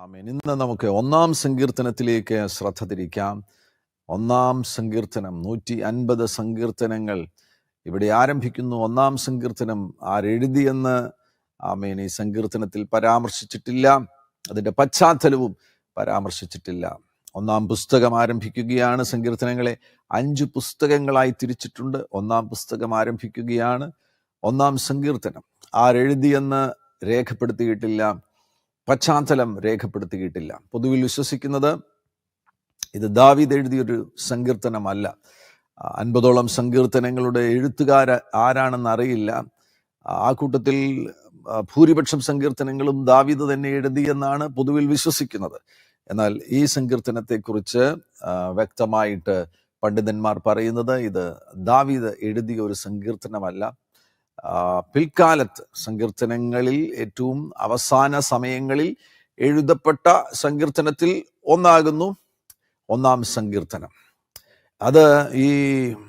ആമേൻ. ഇന്ന് നമുക്ക് ഒന്നാം സങ്കീർത്തനത്തിലേക്ക് ശ്രദ്ധ തിരിക്കാം. ഒന്നാം സങ്കീർത്തനം നൂറ്റി അൻപത് സങ്കീർത്തനങ്ങൾ. ഇവിടെ ആരംഭിക്കുന്നു. ഒന്നാം സങ്കീർത്തനം ആരെഴുതിയെന്ന് ആമേൻ. ഈ സങ്കീർത്തനത്തിൽ പരാമർശിച്ചിട്ടില്ല. അതിന്റെ പശ്ചാത്തലവും പരാമർശിച്ചിട്ടില്ല. ഒന്നാം പുസ്തകം ആരംഭിക്കുകയാണ് സങ്കീർത്തനങ്ങളെ. അഞ്ച് പുസ്തകങ്ങളായി തിരിച്ചിട്ടുണ്ട്. ഒന്നാം പുസ്തകം ആരംഭിക്കുകയാണ്. ഒന്നാം സങ്കീർത്തനം ആരെഴുതിയെന്ന് രേഖപ്പെടുത്തിയിട്ടില്ല. പശ്ചാത്തലം രേഖപ്പെടുത്തിയിട്ടില്ല. പൊതുവിൽ വിശ്വസിക്കുന്നത് ഇത് ദാവീദ് എഴുതിയൊരു സങ്കീർത്തനമല്ല. അൻപതോളം സങ്കീർത്തനങ്ങളുടെ എഴുത്തുകാര ആരാണെന്ന് അറിയില്ല ആ കൂട്ടത്തിൽ ഭൂരിപക്ഷം സങ്കീർത്തനങ്ങളും ദാവീദ് തന്നെ എഴുതി എന്നാണ് പൊതുവിൽ വിശ്വസിക്കുന്നത്. എന്നാൽ ഈ സങ്കീർത്തനത്തെക്കുറിച്ച് കുറിച്ച് വ്യക്തമായിട്ട് പണ്ഡിതന്മാർ പറയുന്നത് ഇത് ദാവീദ് എഴുതിയ ഒരു സങ്കീർത്തനമല്ല. പിൽക്കാലത്ത് സങ്കീർത്തനങ്ങളിൽ ഏറ്റവും അവസാന സമയങ്ങളിൽ എഴുതപ്പെട്ട സങ്കീർത്തനത്തിൽ ഒന്നാകുന്നു ഒന്നാം സങ്കീർത്തനം. അത് ഈ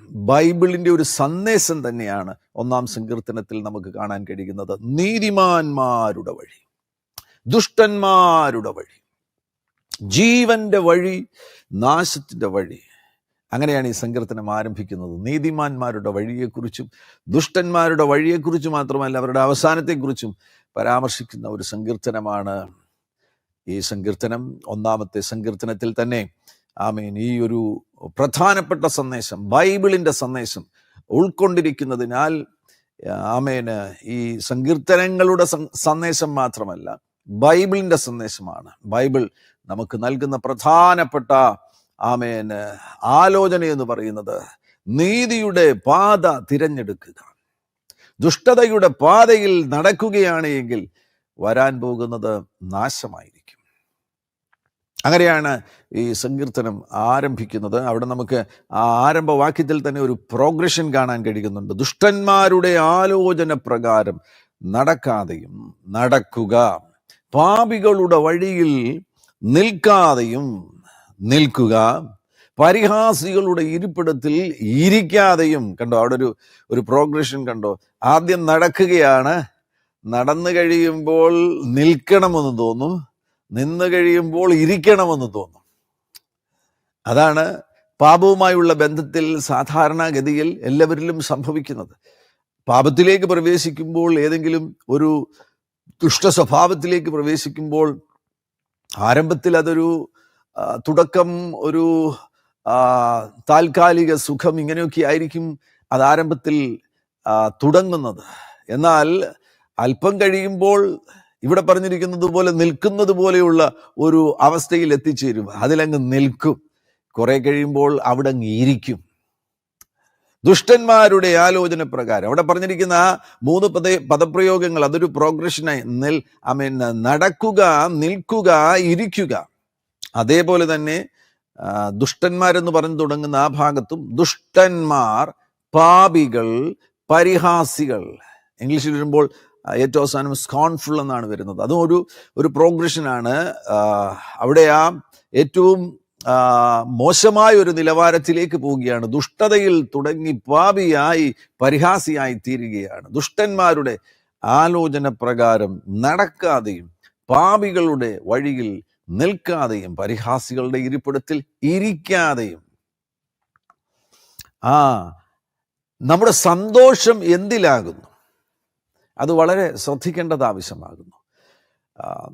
ബൈബിളിന്റെ ഒരു സന്ദേശം തന്നെയാണ് ഒന്നാം സങ്കീർത്തനത്തിൽ നമുക്ക് കാണാൻ കഴിയുന്നത്. നീതിമാന്മാരുടെ വഴി ദുഷ്ടന്മാരുടെ വഴി ജീവന്റെ വഴി നാശത്തിന്റെ വഴി അങ്ങനെയാണ് ഈ സങ്കീർത്തനം ആരംഭിക്കുന്നത്. നീതിമാന്മാരുടെ വഴിയെക്കുറിച്ചും ദുഷ്ടന്മാരുടെ വഴിയെക്കുറിച്ചും മാത്രമല്ല അവരുടെ അവസാനത്തെക്കുറിച്ചും പരാമർശിക്കുന്ന ഒരു സങ്കീർത്തനമാണ് ഈ സങ്കീർത്തനം. ഒന്നാമത്തെ സങ്കീർത്തനത്തിൽ തന്നെ ആമേൻ ഈ ഒരു പ്രധാനപ്പെട്ട സന്ദേശം ബൈബിളിന്റെ സന്ദേശം ഉൾക്കൊണ്ടിരിക്കുന്നതിനാൽ ആമേന് ഈ സങ്കീർത്തനങ്ങളുടെ സന്ദേശം മാത്രമല്ല ബൈബിളിന്റെ സന്ദേശമാണ്. ബൈബിൾ നമുക്ക് നൽകുന്ന പ്രധാനപ്പെട്ട ആമേന് ആലോചന എന്ന് പറയുന്നത് നീതിയുടെ പാത തിരഞ്ഞെടുക്കുക. ദുഷ്ടതയുടെ പാതയിൽ നടക്കുകയാണ് എങ്കിൽ വരാൻ പോകുന്നത് നാശമായിരിക്കും. അങ്ങനെയാണ് ഈ സങ്കീർത്തനം ആരംഭിക്കുന്നത്. അവിടെ നമുക്ക് ആ ആരംഭ വാക്യത്തിൽ തന്നെ ഒരു പ്രോഗ്രഷൻ കാണാൻ കഴിയുന്നുണ്ട്. ദുഷ്ടന്മാരുടെ ആലോചന പ്രകാരം നടക്കാതെയും നടക്കുക. പാപികളുടെ വഴിയിൽ നിൽക്കാതെയും നിൽക്കുക. പരിഹാസികളുടെ ഇരിപ്പിടത്തിൽ ഇരിക്കാതെയും കണ്ടോ അവിടെ ഒരു ഒരു പ്രോഗ്രഷൻ കണ്ടോ ആദ്യം നടക്കുകയാണ്. നടന്നു കഴിയുമ്പോൾ നിൽക്കണമെന്ന് തോന്നും. നിന്ന് കഴിയുമ്പോൾ ഇരിക്കണമെന്ന് തോന്നും. അതാണ് പാപവുമായുള്ള ബന്ധത്തിൽ സാധാരണഗതിയിൽ എല്ലാവരിലും സംഭവിക്കുന്നത്. പാപത്തിലേക്ക് പ്രവേശിക്കുമ്പോൾ ഏതെങ്കിലും ഒരു ദുഷ്ട സ്വഭാവത്തിലേക്ക് പ്രവേശിക്കുമ്പോൾ ആരംഭത്തിൽ അതൊരു തുടക്കം ഒരു താൽക്കാലിക സുഖം ഇങ്ങനെയൊക്കെ ആയിരിക്കും അത് ആരംഭത്തിൽ തുടങ്ങുന്നത്. എന്നാൽ അല്പം കഴിയുമ്പോൾ ഇവിടെ പറഞ്ഞിരിക്കുന്നത് പോലെ നിൽക്കുന്നത് പോലെയുള്ള ഒരു അവസ്ഥയിൽ എത്തിച്ചേരും അതിലങ്ങ് നിൽക്കും. കുറെ കഴിയുമ്പോൾ അവിടെ ഇരിക്കും. ദുഷ്ടന്മാരുടെ ആലോചന പ്രകാരം അവിടെ പറഞ്ഞിരിക്കുന്ന ആ മൂന്ന് പദ പദപ്രയോഗങ്ങൾ അതൊരു പ്രോഗ്രഷനായി നിൽ ഐ മീൻ നടക്കുക നിൽക്കുക ഇരിക്കുക. അതേപോലെ തന്നെ ദുഷ്ടന്മാരെന്ന് പറഞ്ഞു തുടങ്ങുന്ന ആ ഭാഗത്തും ദുഷ്ടന്മാർ പാപികൾ പരിഹാസികൾ. ഇംഗ്ലീഷിൽ വരുമ്പോൾ ഏറ്റവും അവസാനം സ്കോൺഫുൾ എന്നാണ് വരുന്നത്. അതും ഒരു ഒരു പ്രോഗ്രഷനാണ് അവിടെ ആ ഏറ്റവും മോശമായ ഒരു നിലവാരത്തിലേക്ക് പോവുകയാണ്. ദുഷ്ടതയിൽ തുടങ്ങി പാപിയായി പരിഹാസിയായി തീരുകയാണ്. ദുഷ്ടന്മാരുടെ ആലോചന പ്രകാരം നടക്കാതെയും പാപികളുടെ വഴിയിൽ നിൽക്കാതെയും പരിഹാസികളുടെ ഇരിപ്പിടത്തിൽ ഇരിക്കാതെയും. ആ നമ്മുടെ സന്തോഷം എന്തിലാകുന്നു? അത് വളരെ ശ്രദ്ധിക്കേണ്ടത് ആവശ്യമാകുന്നു.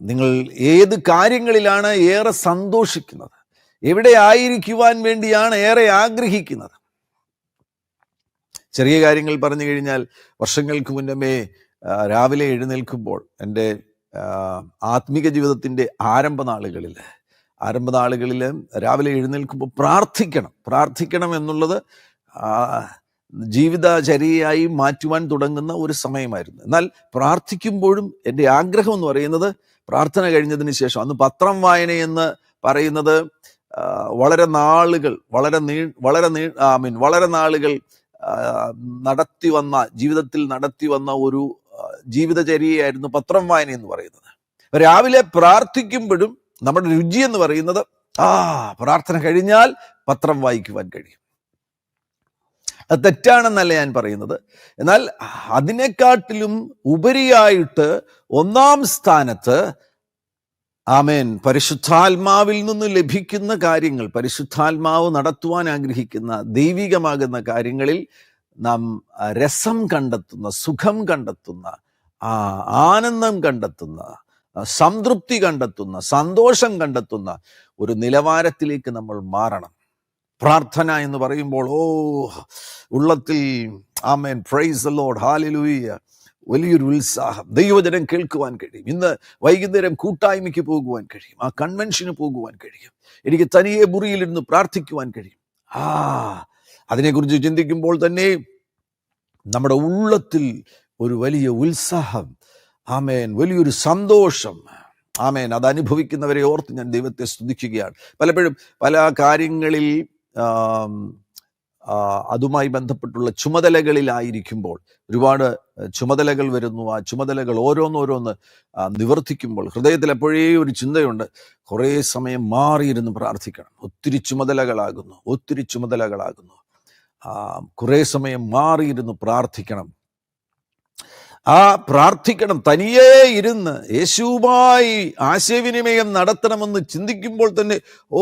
നിങ്ങൾ ഏത് കാര്യങ്ങളിലാണ് ഏറെ സന്തോഷിക്കുന്നത്? എവിടെ ആയിരിക്കുവാൻ വേണ്ടിയാണ് ഏറെ ആഗ്രഹിക്കുന്നത്? ചെറിയ കാര്യങ്ങൾ പറഞ്ഞു കഴിഞ്ഞാൽ വർഷങ്ങൾക്ക് മുന്നമേ രാവിലെ എഴുന്നേൽക്കുമ്പോൾ എന്റെ ആത്മീക ജീവിതത്തിന്റെ ആരംഭ നാളുകളിൽ ആരംഭ നാളുകളിൽ രാവിലെ എഴുന്നേൽക്കുമ്പോൾ പ്രാർത്ഥിക്കണം. പ്രാർത്ഥിക്കണം എന്നുള്ളത് ജീവിതചര്യയായി മാറ്റുവാൻ തുടങ്ങുന്ന ഒരു സമയമായിരുന്നു. എന്നാൽ പ്രാർത്ഥിക്കുമ്പോഴും എന്റെ ആഗ്രഹം എന്ന് പറയുന്നത് പ്രാർത്ഥന കഴിഞ്ഞതിന് ശേഷം അന്ന് പത്രം വായന എന്ന് പറയുന്നത് വളരെ നാളുകൾ വളരെ നീ വളരെ നീ ഐ മീൻ വളരെ നാളുകൾ നടത്തി വന്ന ജീവിതത്തിൽ നടത്തി വന്ന ഒരു ജീവിതചര്യയായിരുന്നു പത്രം വായന എന്ന് പറയുന്നത്. രാവിലെ പ്രാർത്ഥിക്കുമ്പോഴും നമ്മുടെ രുചി എന്ന് പറയുന്നത് ആ പ്രാർത്ഥന കഴിഞ്ഞാൽ പത്രം വായിക്കുവാൻ കഴിയും. അത് തെറ്റാണെന്നല്ല ഞാൻ പറയുന്നത്. എന്നാൽ അതിനെക്കാട്ടിലും ഉപരിയായിട്ട് ഒന്നാം സ്ഥാനത്ത് ആമേൻ പരിശുദ്ധാത്മാവിൽ നിന്ന് ലഭിക്കുന്ന കാര്യങ്ങൾ പരിശുദ്ധാത്മാവ് നടത്തുവാൻ ആഗ്രഹിക്കുന്ന ദൈവികമാകുന്ന കാര്യങ്ങളിൽ നാം രസം കണ്ടെത്തുന്ന സുഖം കണ്ടെത്തുന്ന ആ ആനന്ദം കണ്ടെത്തുന്ന സംതൃപ്തി കണ്ടെത്തുന്ന സന്തോഷം കണ്ടെത്തുന്ന ഒരു നിലവാരത്തിലേക്ക് നമ്മൾ മാറണം. പ്രാർത്ഥന എന്ന് പറയുമ്പോൾ ഓ ഉള്ളത്തിൽ ആമേൻ പ്രൈസ് ലോഡ് ഹാലിലൂയ വലിയൊരു ഉത്സാഹം. ദൈവജനം കേൾക്കുവാൻ കഴിയും. ഇന്ന് വൈകുന്നേരം കൂട്ടായ്മയ്ക്ക് പോകുവാൻ കഴിയും. ആ കൺവെൻഷന് പോകുവാൻ കഴിയും. എനിക്ക് തനിയെ മുറിയിലിരുന്ന് പ്രാർത്ഥിക്കുവാൻ കഴിയും. ആ അതിനെക്കുറിച്ച് ചിന്തിക്കുമ്പോൾ തന്നെ നമ്മുടെ ഉള്ളത്തിൽ ഒരു വലിയ ഉത്സാഹം ആമേൻ വലിയൊരു സന്തോഷം ആമേൻ. അത് അനുഭവിക്കുന്നവരെ ഓർത്ത് ഞാൻ ദൈവത്തെ സ്തുതിക്കുകയാണ്. പലപ്പോഴും പല കാര്യങ്ങളിൽ അതുമായി ബന്ധപ്പെട്ടുള്ള ചുമതലകളിലായിരിക്കുമ്പോൾ ഒരുപാട് ചുമതലകൾ വരുന്നു. ആ ചുമതലകൾ ഓരോന്നോരോന്ന് നിവർത്തിക്കുമ്പോൾ ഹൃദയത്തിൽ എപ്പോഴേ ഒരു ചിന്തയുണ്ട് കുറേ സമയം മാറിയിരുന്ന് പ്രാർത്ഥിക്കണം. ഒത്തിരി ചുമതലകളാകുന്നു ഒത്തിരി ചുമതലകളാകുന്നു. കുറേ സമയം മാറിയിരുന്നു പ്രാർത്ഥിക്കണം. ആ പ്രാർത്ഥിക്കണം. തനിയേ ഇരുന്ന് യേശുവുമായി ആശയവിനിമയം നടത്തണമെന്ന് ചിന്തിക്കുമ്പോൾ തന്നെ ഓ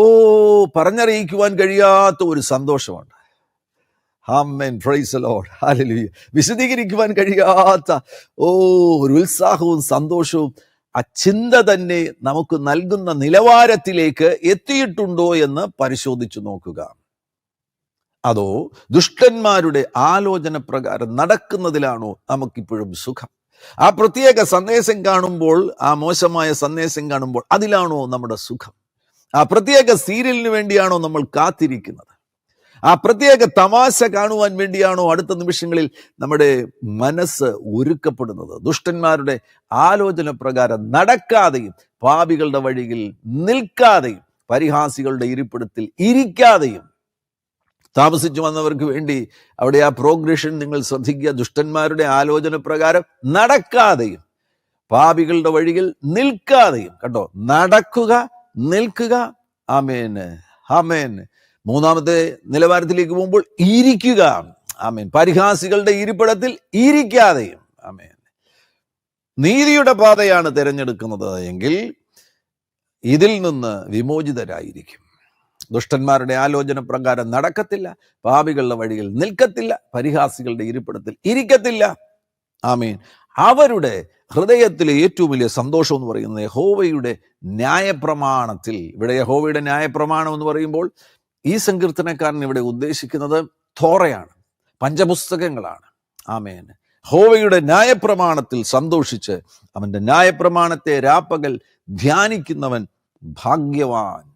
പറഞ്ഞറിയിക്കുവാൻ കഴിയാത്ത ഒരു സന്തോഷമുണ്ട്. വിശദീകരിക്കുവാൻ കഴിയാത്ത ഓ ഒരു ഉത്സാഹവും സന്തോഷവും ആ ചിന്ത തന്നെ നമുക്ക് നൽകുന്ന നിലവാരത്തിലേക്ക് എത്തിയിട്ടുണ്ടോ എന്ന് പരിശോധിച്ചു നോക്കുക. അതോ ദുഷ്ടന്മാരുടെ ആലോചന പ്രകാരം നടക്കുന്നതിലാണോ നമുക്കിപ്പോഴും സുഖം? ആ പ്രത്യേക സന്ദേശം കാണുമ്പോൾ ആ മോശമായ സന്ദേശം കാണുമ്പോൾ അതിലാണോ നമ്മുടെ സുഖം? ആ പ്രത്യേക സീരിയലിന് വേണ്ടിയാണോ നമ്മൾ കാത്തിരിക്കുന്നത്? ആ പ്രത്യേക തമാശ കാണുവാൻ വേണ്ടിയാണോ അടുത്ത നിമിഷങ്ങളിൽ നമ്മുടെ മനസ്സ് ഒരുക്കപ്പെടുന്നത്? ദുഷ്ടന്മാരുടെ ആലോചന പ്രകാരം നടക്കാതെയും പാപികളുടെ വഴിയിൽ നിൽക്കാതെയും പരിഹാസികളുടെ ഇരിപ്പിടത്തിൽ ഇരിക്കാതെയും താമസിച്ചു വന്നവർക്ക് വേണ്ടി അവിടെ ആ പ്രോഗ്രഷൻ നിങ്ങൾ ശ്രദ്ധിക്കുക. ദുഷ്ടന്മാരുടെ ആലോചന പ്രകാരം നടക്കാതെയും പാപികളുടെ വഴിയിൽ നിൽക്കാതെയും കണ്ടോ? നടക്കുക നിൽക്കുക. ആമേന് ആമേൻ. മൂന്നാമത്തെ നിലവാരത്തിലേക്ക് പോകുമ്പോൾ ഇരിക്കുക. ആമേൻ. പരിഹാസികളുടെ ഇരിപ്പിടത്തിൽ ഇരിക്കാതെയും. ആമേൻ. നീതിയുടെ പാതയാണ് തിരഞ്ഞെടുക്കുന്നത് എങ്കിൽ ഇതിൽ നിന്ന് വിമോചിതരായിരിക്കും. ദുഷ്ടന്മാരുടെ ആലോചന പ്രകാരം നടക്കത്തില്ല പാപികളുടെ വഴിയിൽ നിൽക്കത്തില്ല പരിഹാസികളുടെ ഇരിപ്പിടത്തിൽ ഇരിക്കത്തില്ല. ആമീൻ. അവരുടെ ഹൃദയത്തിലെ ഏറ്റവും വലിയ സന്തോഷം എന്ന് പറയുന്നത് യഹോവയുടെ ന്യായപ്രമാണത്തിൽ. ഇവിടെ യഹോവയുടെ ന്യായപ്രമാണം എന്ന് പറയുമ്പോൾ ഈ സങ്കീർത്തനക്കാരൻ ഇവിടെ ഉദ്ദേശിക്കുന്നത് തോറയാണ് പഞ്ചപുസ്തകങ്ങളാണ്. ആമേൻ. ഹോവയുടെ ന്യായപ്രമാണത്തിൽ സന്തോഷിച്ച് അവന്റെ ന്യായപ്രമാണത്തെ രാപ്പകൽ ധ്യാനിക്കുന്നവൻ ഭാഗ്യവാൻ.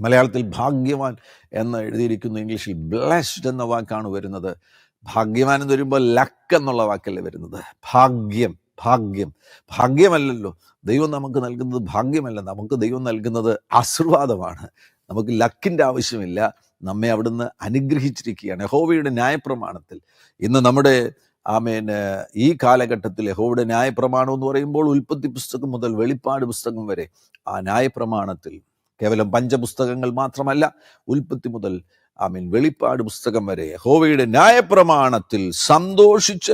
മലയാളത്തിൽ ഭാഗ്യവാൻ എന്ന് എഴുതിയിരിക്കുന്നു ഇംഗ്ലീഷിൽ ബ്ലസ്ഡ് എന്ന വാക്കാണ് വരുന്നത്. ഭാഗ്യവാൻ എന്ന് വരുമ്പോൾ ലക്ക് എന്നുള്ള വാക്കല്ലേ വരുന്നത്. ഭാഗ്യം ഭാഗ്യം. ഭാഗ്യമല്ലല്ലോ. ദൈവം നമുക്ക് നൽകുന്നത് ഭാഗ്യമല്ല. നമുക്ക് ദൈവം നൽകുന്നത് ആശീർവാദമാണ്. നമുക്ക് ലക്കിന്റെ ആവശ്യമില്ല. നമ്മെ അവിടുന്ന് അനുഗ്രഹിച്ചിരിക്കുകയാണ്. യഹോവയുടെ ന്യായപ്രമാണത്തിൽ. ഇന്ന് നമ്മുടെ ആമേൻ ഈ കാലഘട്ടത്തിൽ യഹോവയുടെ ന്യായപ്രമാണം എന്ന് പറയുമ്പോൾ ഉൽപ്പത്തി പുസ്തകം മുതൽ വെളിപ്പാട് പുസ്തകം വരെ ആ ന്യായപ്രമാണത്തിൽ കേവലം പഞ്ചപുസ്തകങ്ങൾ മാത്രമല്ല ഉൽപ്പത്തി മുതൽ ആമീൻ വെളിപ്പാട് പുസ്തകം വരെ യഹോവയുടെ ന്യായപ്രമാണത്തിൽ സന്തോഷിച്ച്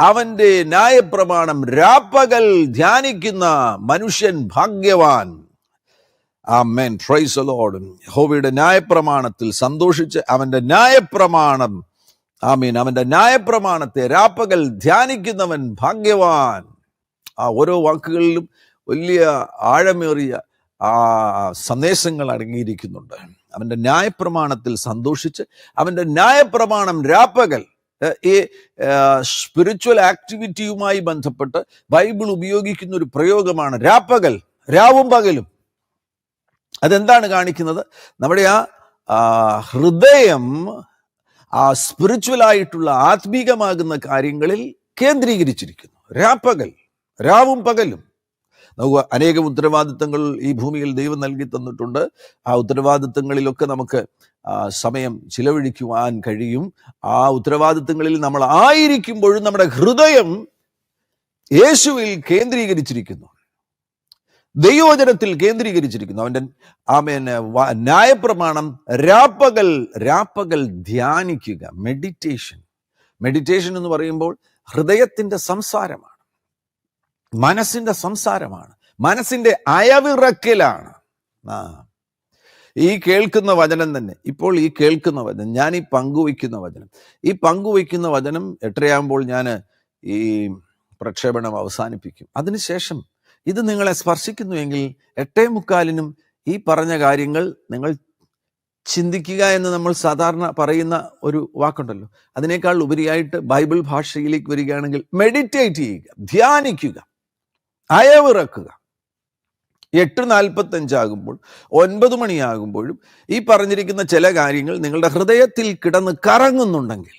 അവന്റെ ന്യായപ്രമാണം രാപ്പകൽ ധ്യാനിക്കുന്ന മനുഷ്യൻ ഭാഗ്യവാൻ. ആമേൻ. പ്രൈസ് ലോഡ് യഹോവയുടെ ന്യായപ്രമാണത്തിൽ സന്തോഷിച്ച് അവന്റെ ന്യായപ്രമാണം ആമീൻ അവന്റെ ന്യായപ്രമാണത്തെ രാപ്പകൽ ധ്യാനിക്കുന്നവൻ ഭാഗ്യവാൻ. ആ ഓരോ വാക്കുകളിലും വലിയ ആഴമേറിയ ആ സന്ദേശങ്ങൾ അടങ്ങിയിരിക്കുന്നുണ്ട്. അവന്റെ ന്യായപ്രമാണത്തിൽ സന്തോഷിച്ച് അവന്റെ ന്യായപ്രമാണം രാപ്പകൽ ഈ സ്പിരിച്വൽ ആക്ടിവിറ്റിയുമായി ബന്ധപ്പെട്ട് ബൈബിൾ ഉപയോഗിക്കുന്ന ഒരു പ്രയോഗമാണ് രാപ്പകൽ രാവും പകലും. അതെന്താണ് കാണിക്കുന്നത്? നമ്മുടെ ആ, ഹൃദയം ആ സ്പിരിച്വൽ ആയിട്ടുള്ള ആത്മീകമാകുന്ന കാര്യങ്ങളിൽ കേന്ദ്രീകരിച്ചിരിക്കുന്നു. രാപ്പകൽ രാവും പകലും. നമുക്ക് അനേകം ഉത്തരവാദിത്തങ്ങൾ ഈ ഭൂമിയിൽ ദൈവം നൽകി തന്നിട്ടുണ്ട്. ആ ഉത്തരവാദിത്തങ്ങളിലൊക്കെ നമുക്ക് സമയം ചിലവഴിക്കുവാൻ കഴിയും. ആ ഉത്തരവാദിത്തങ്ങളിൽ നമ്മൾ ആയിരിക്കുമ്പോഴും നമ്മുടെ ഹൃദയം യേശുവിൽ കേന്ദ്രീകരിച്ചിരിക്കുന്നു. ദൈവവചനത്തിൽ കേന്ദ്രീകരിച്ചിരിക്കുന്നു. അവന്റെ ആമേൻ ന്യായപ്രമാണം രാപ്പകൽ രാപ്പകൽ ധ്യാനിക്കുക. മെഡിറ്റേഷൻ മെഡിറ്റേഷൻ എന്ന് പറയുമ്പോൾ ഹൃദയത്തിന്റെ സംസാരമാണ്. മനസ്സിന്റെ സംസാരമാണ് മനസ്സിന്റെ അയവിറക്കിലാണ്. ആ. ഈ കേൾക്കുന്ന വചനം തന്നെ ഇപ്പോൾ ഈ കേൾക്കുന്ന വചനം ഞാൻ ഈ പങ്കുവയ്ക്കുന്ന വചനം. ഈ പങ്കുവയ്ക്കുന്ന വചനം എട്ടരയാകുമ്പോൾ ഞാൻ ഈ പ്രക്ഷേപണം അവസാനിപ്പിക്കും. അതിനുശേഷം ഇത് നിങ്ങളെ സ്പർശിക്കുന്നുവെങ്കിൽ എട്ടേ മുക്കാലിനും ഈ പറഞ്ഞ കാര്യങ്ങൾ നിങ്ങൾ ചിന്തിക്കുക എന്ന് നമ്മൾ സാധാരണ പറയുന്ന ഒരു വാക്കുണ്ടല്ലോ. അതിനേക്കാൾ ഉപരിയായിട്ട് ബൈബിൾ ഭാഷയിലേക്ക് വരികയാണെങ്കിൽ മെഡിറ്റേറ്റ് ചെയ്യുക ധ്യാനിക്കുക. അയവിറക്കുക. എട്ട് നാൽപ്പത്തഞ്ചാകുമ്പോൾ ഒൻപത് മണിയാകുമ്പോഴും ഈ പറഞ്ഞിരിക്കുന്ന ചില കാര്യങ്ങൾ നിങ്ങളുടെ ഹൃദയത്തിൽ കിടന്ന് കറങ്ങുന്നുണ്ടെങ്കിൽ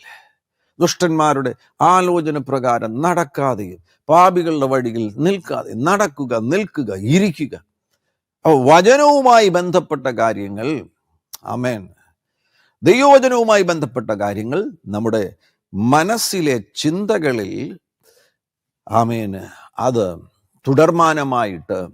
ദുഷ്ടന്മാരുടെ ആലോചന പ്രകാരം നടക്കാതെയും പാപികളുടെ വഴിയിൽ നിൽക്കാതെ നടക്കുക നിൽക്കുക ഇരിക്കുക. അപ്പോൾ വചനവുമായി ബന്ധപ്പെട്ട കാര്യങ്ങൾ അമേൻ ദൈവവചനവുമായി ബന്ധപ്പെട്ട കാര്യങ്ങൾ നമ്മുടെ മനസ്സിലെ ചിന്തകളിൽ ആമേന് അത് തുടർമാനമായിട്ട്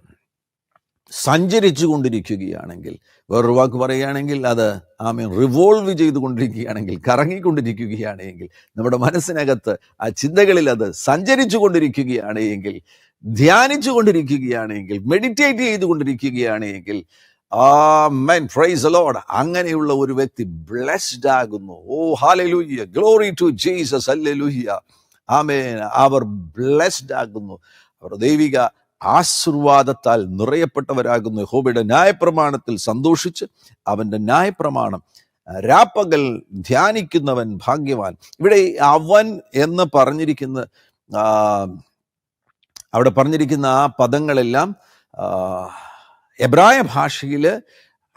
സഞ്ചരിച്ചു കൊണ്ടിരിക്കുകയാണെങ്കിൽ വേറൊരു വാക്ക് പറയുകയാണെങ്കിൽ അത് ആമീൻ റിവോൾവ് ചെയ്തുകൊണ്ടിരിക്കുകയാണെങ്കിൽ കറങ്ങിക്കൊണ്ടിരിക്കുകയാണെങ്കിൽ നമ്മുടെ മനസ്സിനകത്ത് ആ ചിന്തകളിൽ അത് സഞ്ചരിച്ചു കൊണ്ടിരിക്കുകയാണെങ്കിൽ ധ്യാനിച്ചു കൊണ്ടിരിക്കുകയാണെങ്കിൽ മെഡിറ്റേറ്റ് ചെയ്തുകൊണ്ടിരിക്കുകയാണെങ്കിൽ ആ മെൻ പ്രൈസ് അലോഡ് അങ്ങനെയുള്ള ഒരു വ്യക്തി ബ്ലെസ്ഡ് ആകുന്നു. ഓ hallelujah glory to Jesus alleluia amen. Our blessed ആകുന്നു. അവർ ദൈവിക ആശീർവാദത്താൽ നിറയപ്പെട്ടവരാകുന്നു. യഹോബയുടെ ന്യായപ്രമാണത്തിൽ സന്തോഷിച്ച് അവന്റെ ന്യായപ്രമാണം രാപ്പകൽ ധ്യാനിക്കുന്നവൻ ഭാഗ്യവാൻ. ഇവിടെ അവൻ എന്ന് പറഞ്ഞിരിക്കുന്ന അവിടെ പറഞ്ഞിരിക്കുന്ന ആ പദങ്ങളെല്ലാം എബ്രായ ഭാഷയിൽ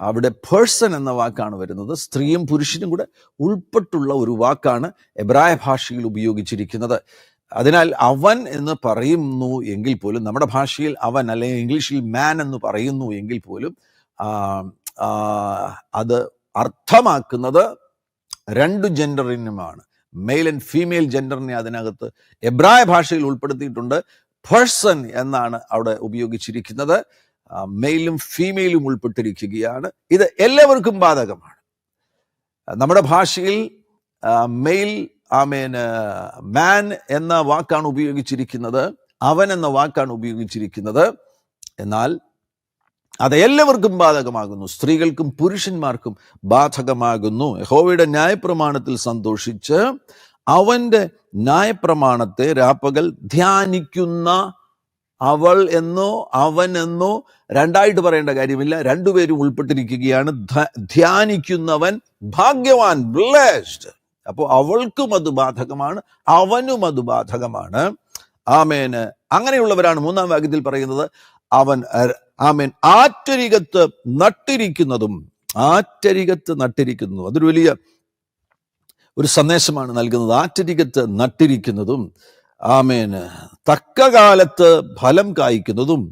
അവിടെ പേഴ്സൺ എന്ന വാക്കാണ് വരുന്നത്. സ്ത്രീയും പുരുഷനും കൂടെ ഉൾപ്പെട്ടുള്ള ഒരു വാക്കാണ് എബ്രായ ഭാഷയിൽ ഉപയോഗിച്ചിരിക്കുന്നത്. അതിനാൽ അവൻ എന്ന് പറയുന്നു എങ്കിൽ പോലും നമ്മുടെ ഭാഷയിൽ അവൻ അല്ലെങ്കിൽ ഇംഗ്ലീഷിൽ മാൻ എന്ന് പറയുന്നു എങ്കിൽ പോലും അത് അർത്ഥമാക്കുന്നത് രണ്ട് ജെൻഡറിനുമാണ് മെയിൽ ആൻഡ് ഫീമെയിൽ ജെൻഡറിനെ അതിനകത്ത് എബ്രായ ഭാഷയിൽ ഉൾപ്പെടുത്തിയിട്ടുണ്ട്. പേഴ്സൺ എന്നാണ് അവിടെ ഉപയോഗിച്ചിരിക്കുന്നത്. മെയിലും ഫീമെയിലും ഉൾപ്പെട്ടിരിക്കുകയാണ്. ഇത് എല്ലാവർക്കും ബാധകമാണ്. നമ്മുടെ ഭാഷയിൽ മെയിൽ ആമേൻ. മാൻ എന്ന വാക്കാണ് ഉപയോഗിച്ചിരിക്കുന്നത് അവൻ എന്ന വാക്കാണ് ഉപയോഗിച്ചിരിക്കുന്നത്. എന്നാൽ അത് എല്ലാവർക്കും ബാധകമാകുന്നു സ്ത്രീകൾക്കും പുരുഷന്മാർക്കും ബാധകമാകുന്നു. യഹോവയുടെ ന്യായപ്രമാണത്തിൽ സന്തോഷിച്ച് അവന്റെ ന്യായപ്രമാണത്തെ രാപ്പകൽ ധ്യാനിക്കുന്ന അവൾ എന്നോ അവൻ എന്നോ രണ്ടായിട്ട് പറയേണ്ട കാര്യമില്ല രണ്ടുപേരും ഉൾപ്പെട്ടിരിക്കുകയാണ്. ധ്യാനിക്കുന്നവൻ ഭാഗ്യവാൻ ബ്ലെസ്ഡ് അപ്പോൾ അവൾക്കും അത് ബാധകമാണ് അവനും അത് ബാധകമാണ്. ആമേന് അങ്ങനെയുള്ളവരാണ് മൂന്നാം വാക്യത്തിൽ പറയുന്നത് അവൻ ആമേൻ ആറ്റരികത്ത് നട്ടിരിക്കുന്നതും ആറ്റരികത്ത് നട്ടിരിക്കുന്നതും. അതൊരു വലിയ ഒരു സന്ദേശമാണ് നൽകുന്നത് ആറ്റരികത്ത് നട്ടിരിക്കുന്നതും ആമേന് തക്ക കാലത്ത് ഫലം കായ്ക്കുന്നതും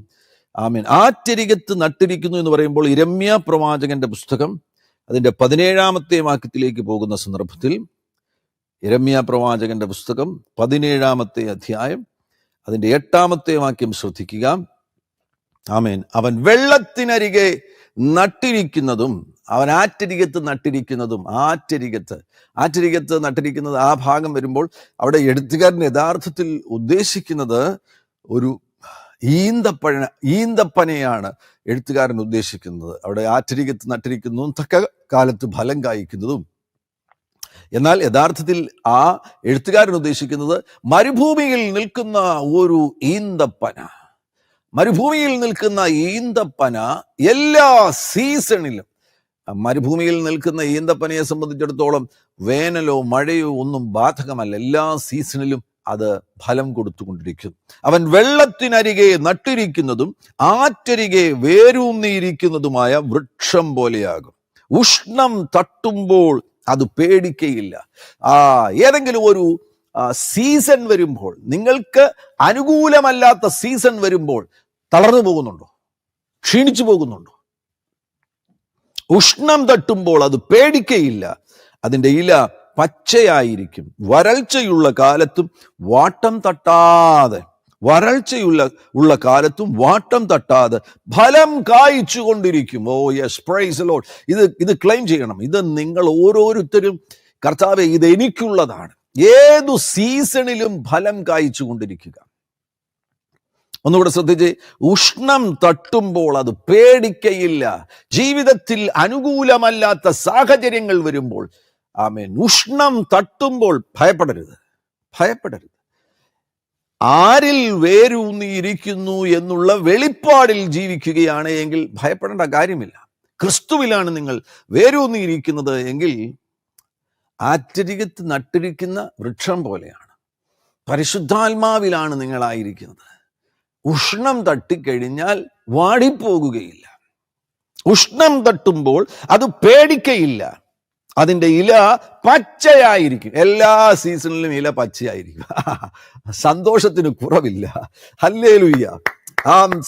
ആമേൻ ആറ്റരികത്ത് നട്ടിരിക്കുന്നു എന്ന് പറയുമ്പോൾ ഇരമ്യ പ്രവാചകന്റെ പുസ്തകം അതിന്റെ പതിനേഴാമത്തെ വാക്യത്തിലേക്ക് പോകുന്ന സന്ദർഭത്തിൽ ഇരമ്യ പ്രവാചകന്റെ പുസ്തകം പതിനേഴാമത്തെ അധ്യായം. അതിന്റെ എട്ടാമത്തെ വാക്യം ശ്രദ്ധിക്കുക. ആമേൻ. അവൻ വെള്ളത്തിനരികെ നട്ടിരിക്കുന്നതും അവൻ ആറ്റരികത്ത് നട്ടിരിക്കുന്നതും ആറ്റരികത്ത് ആറ്റരികത്ത് നട്ടിരിക്കുന്നത് ആ ഭാഗം വരുമ്പോൾ അവിടെ എഴുത്തുകാരൻ യഥാർത്ഥത്തിൽ ഉദ്ദേശിക്കുന്നത് ഒരു ഈന്തപ്പഴ ഈന്തപ്പനയാണ് എഴുത്തുകാരൻ ഉദ്ദേശിക്കുന്നത്. അവിടെ ആറ്റരികത്ത് നട്ടിരിക്കുന്നതും തക്ക കാലത്ത് ഫലം കായ്ക്കുന്നതും. എന്നാൽ യഥാർത്ഥത്തിൽ ആ എഴുത്തുകാരൻ ഉദ്ദേശിക്കുന്നത് മരുഭൂമിയിൽ നിൽക്കുന്ന ഒരു ഈന്തപ്പന. മരുഭൂമിയിൽ നിൽക്കുന്ന ഈന്തപ്പന എല്ലാ സീസണിലും മരുഭൂമിയിൽ നിൽക്കുന്ന ഈന്തപ്പനയെ സംബന്ധിച്ചിടത്തോളം വേനലോ മഴയോ ഒന്നും ബാധകമല്ല. എല്ലാ സീസണിലും അത് ഫലം കൊടുത്തുകൊണ്ടിരിക്കും. അവൻ വെള്ളത്തിനരികെ നട്ടിരിക്കുന്നതും ആറ്റരികെ വേരൂന്നിയിരിക്കുന്നതുമായ വൃക്ഷം പോലെയാകും. ഉഷ്ണം തട്ടുമ്പോൾ അത് പേടിക്കയില്ല. ആ ഏതെങ്കിലും ഒരു സീസൺ വരുമ്പോൾ നിങ്ങൾക്ക് അനുകൂലമല്ലാത്ത സീസൺ വരുമ്പോൾ തളർന്നു പോകുന്നുണ്ടോ? ക്ഷീണിച്ചു പോകുന്നുണ്ടോ? ഉഷ്ണം തട്ടുമ്പോൾ അത് പേടിക്കയില്ല. അതിന്റെ ഇല പച്ചയായിരിക്കും. വരൾച്ചയുള്ള കാലത്തും വാട്ടം തട്ടാതെ വരൾച്ചയുള്ള ഉള്ള കാലത്തും വാട്ടം തട്ടാതെ ഫലം കായ്ച്ചു കൊണ്ടിരിക്കും ഓ യെസ് പ്രൈസ് ലോഡ് ഇത് ഇത് ക്ലെയിം ചെയ്യണം. ഇത് നിങ്ങൾ ഓരോരുത്തരും കർത്താവെ ഇത് എനിക്കുള്ളതാണ്. ഏതു സീസണിലും ഫലം കായ്ച്ചു കൊണ്ടിരിക്കുക ഒന്നുകൂടെ ശ്രദ്ധിച്ച് ഉഷ്ണം തട്ടുമ്പോൾ അത് പേടിക്കയില്ല. ജീവിതത്തിൽ അനുകൂലമല്ലാത്ത സാഹചര്യങ്ങൾ വരുമ്പോൾ ആമേൻ ഉഷ്ണം തട്ടുമ്പോൾ ഭയപ്പെടരുത്. ഭയപ്പെടരുത്. ആരിൽ വേരൂന്നിയിരിക്കുന്നു എന്നുള്ള വെളിപ്പാടിൽ ജീവിക്കുകയാണ് എങ്കിൽ ഭയപ്പെടേണ്ട കാര്യമില്ല. ക്രിസ്തുവിലാണ് നിങ്ങൾ വേരൂന്നിയിരിക്കുന്നത് എങ്കിൽ ആറ്റരികത്ത് നട്ടിരിക്കുന്ന വൃക്ഷം പോലെയാണ്. പരിശുദ്ധാത്മാവിലാണ് നിങ്ങളായിരിക്കുന്നത്. ഉഷ്ണം തട്ടിക്കഴിഞ്ഞാൽ വാടിപ്പോകുകയില്ല. ഉഷ്ണം തട്ടുമ്പോൾ അത് പേടിക്കയില്ല. അതിന്റെ ഇല പച്ചയായിരിക്കും. എല്ലാ സീസണിലും ഇല പച്ചയായിരിക്കും. സന്തോഷത്തിന് കുറവില്ല. ഹല്ലേലുയ്യ ആം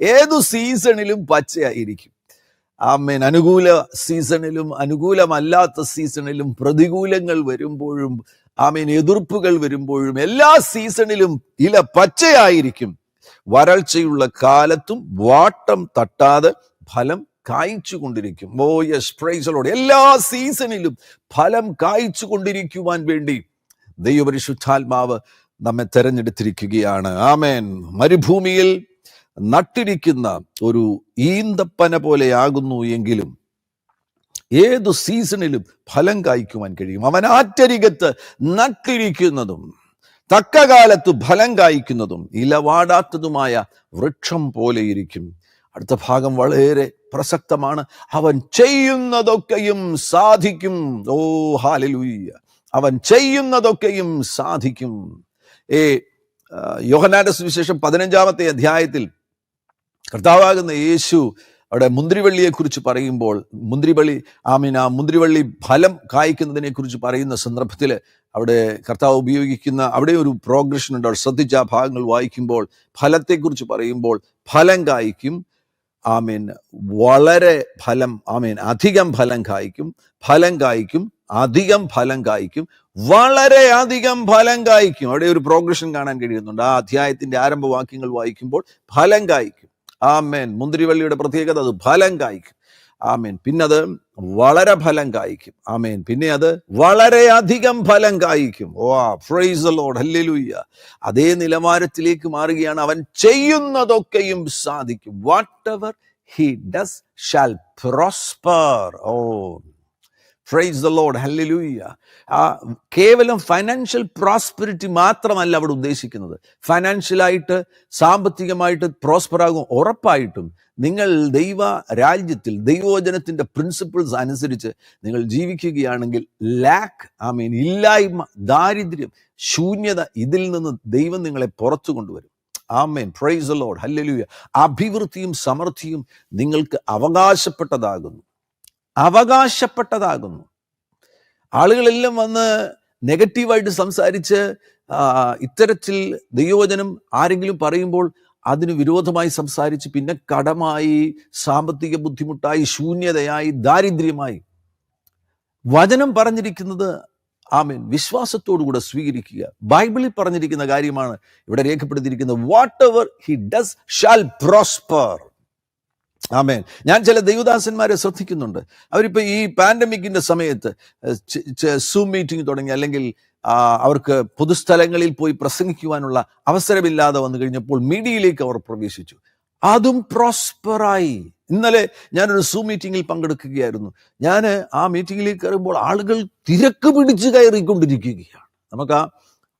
ഏതു സീസണിലും പച്ചയായിരിക്കും. ആമേൻ. അനുകൂല സീസണിലും അനുകൂലമല്ലാത്ത സീസണിലും പ്രതികൂലങ്ങൾ വരുമ്പോഴും ആമേൻ എതിർപ്പുകൾ വരുമ്പോഴും എല്ലാ സീസണിലും ഇല പച്ചയായിരിക്കും. വരൾച്ചയുള്ള കാലത്തും വാട്ടം തട്ടാതെ ഫലം കായ്ച്ചു കൊണ്ടിരിക്കും ഓ യെസ് പ്രൈസലോട് എല്ലാ സീസണിലും ഫലം കായ്ച്ചു കൊണ്ടിരിക്കുവാൻ വേണ്ടി ദൈവപരിശുദ്ധാത്മാവ് നമ്മെ തെരഞ്ഞെടുത്തിരിക്കുകയാണ്. ആമേൻ മരുഭൂമിയിൽ നട്ടിരിക്കുന്ന ഒരു ഈന്തപ്പന പോലെയാകുന്നു എങ്കിലും ഏതു സീസണിലും ഫലം കായ്ക്കുവാൻ കഴിയും. അവൻ ആറ്റരികത്ത് നട്ടിരിക്കുന്നതും തക്ക കാലത്ത് ഫലം കായ്ക്കുന്നതും ഇലവാടാത്തതുമായ വൃക്ഷം പോലെയിരിക്കും അടുത്ത ഭാഗം വളരെ പ്രസക്തമാണ്. അവൻ ചെയ്യുന്നതൊക്കെയും സാധിക്കും. ഓ ഹാലലൂയ്യ അവൻ ചെയ്യുന്നതൊക്കെയും സാധിക്കും. ഏ ആ, യോഹന്നാന്റെ സുവിശേഷം പതിനഞ്ചാമത്തെ അധ്യായത്തിൽ കർത്താവാകുന്ന യേശു അവിടെ മുന്തിരിവള്ളിയെക്കുറിച്ച് പറയുമ്പോൾ മുന്തിരിവള്ളി ആമീൻ ആ മുന്തിരിവള്ളി ഫലം കായ്ക്കുന്നതിനെക്കുറിച്ച് പറയുന്ന സന്ദർഭത്തിൽ അവിടെ കർത്താവ് ഉപയോഗിക്കുന്ന അവിടെ ഒരു പ്രോഗ്രഷൻ ഉണ്ട്. ശ്രദ്ധിച്ച ആ ഭാഗങ്ങൾ വായിക്കുമ്പോൾ ഫലത്തെക്കുറിച്ച് പറയുമ്പോൾ ഫലം കായ്ക്കും. ആമീൻ. വളരെ ഫലം ആമീൻ അധികം ഫലം കായ്ക്കും. ഫലം കായ്ക്കും അധികം ഫലം കായ്ക്കും. വളരെ അധികം ഫലം കായ്ക്കും. അവിടെ ഒരു പ്രോഗ്രഷൻ കാണാൻ കഴിയുന്നുണ്ട്. ആ അധ്യായത്തിന്റെ ആരംഭവാക്യങ്ങൾ വായിക്കുമ്പോൾ ഫലം കായ്ക്കും. ആമേൻ. മുന്തിരിവള്ളിയുടെ പ്രത്യേകത അത് ഫലം കായ്ക്കും. ആമേൻ. പിന്നെ അത് വളരെ ഫലം കായ്ക്കും. ആമേൻ. പിന്നെ അത് വളരെയധികം ഫലം കായ്ക്കും. ഓ ഫ്രൈസ് ലോഡ് ഹല്ലേലൂയ്യ അതേ നിലവാരത്തിലേക്ക് മാറുകയാണ് അവൻ ചെയ്യുന്നതൊക്കെയും സാധിക്കും. Whatever he does shall prosper oh praise the lord hallelujah ആ കേവലം ഫൈനാൻഷ്യൽ പ്രോസ്പെരിറ്റി മാത്രമല്ല അവിടെ ഉദ്ദേശിക്കുന്നത്. ഫൈനാൻഷ്യലായിട്ട് സാമ്പത്തികമായിട്ട് പ്രോസ്പർ ആകും ഉറപ്പായിട്ടും നിങ്ങൾ ദൈവ രാജ്യത്തിൽ ദൈവോചനത്തിന്റെ പ്രിൻസിപ്പിൾസ് അനുസരിച്ച് നിങ്ങൾ ജീവിക്കുകയാണെങ്കിൽ ലാക്ക് ഐ മീൻ ഇല്ലായ്മ ദാരിദ്ര്യം ശൂന്യത ഇതിൽ നിന്ന് ദൈവം നിങ്ങളെ പുറത്തു കൊണ്ടുവരും. ആമേൻ പ്രൈസ് ലോഡ് ഹല്ലലൂയ അഭിവൃദ്ധിയും സമൃദ്ധിയും നിങ്ങൾക്ക് അവകാശപ്പെട്ടതാകുന്നു. അവകാശപ്പെട്ടതാകുന്നു. ആളുകളെല്ലാം വന്ന് നെഗറ്റീവായിട്ട് സംസാരിച്ച് ഇത്തരത്തിൽ ദൈവവചനം ആരെങ്കിലും പറയുമ്പോൾ അതിന് വിരോധമായി സംസാരിച്ച് പിന്നെ കടമായി സാമ്പത്തിക ബുദ്ധിമുട്ടായി ശൂന്യതയായി ദാരിദ്ര്യമായി. വചനം പറഞ്ഞിരിക്കുന്നത് ആമേൻ വിശ്വാസത്തോടുകൂടെ സ്വീകരിക്കുക. ബൈബിളിൽ പറഞ്ഞിരിക്കുന്ന കാര്യമാണ് ഇവിടെ രേഖപ്പെടുത്തിയിരിക്കുന്നത് whatever he does shall prosper amen. ഞാൻ ചില ദൈവദാസന്മാരെ ശ്രദ്ധിക്കുന്നുണ്ട്. അവരിപ്പോൾ ഈ പാൻഡമിക്കിന്റെ സമയത്ത് സൂം മീറ്റിംഗ് തുടങ്ങി അല്ലെങ്കിൽ അവർക്ക് പൊതുസ്ഥലങ്ങളിൽ പോയി പ്രസംഗിക്കുവാനുള്ള അവസരമില്ലാതെ വന്നു കഴിഞ്ഞപ്പോൾ മീഡിയയിലേക്ക് അവർ പ്രവേശിച്ചു. അതും പ്രോസ്പറായി. ഇന്നലെ ഞാനൊരു സൂം മീറ്റിംഗിൽ പങ്കെടുക്കുകയായിരുന്നു. ഞാൻ ആ മീറ്റിംഗിലേക്ക് കയറുമ്പോൾ ആളുകൾ തിരക്ക് പിടിച്ച് കയറിക്കൊണ്ടിരിക്കുകയാണ്. നമുക്ക് ആ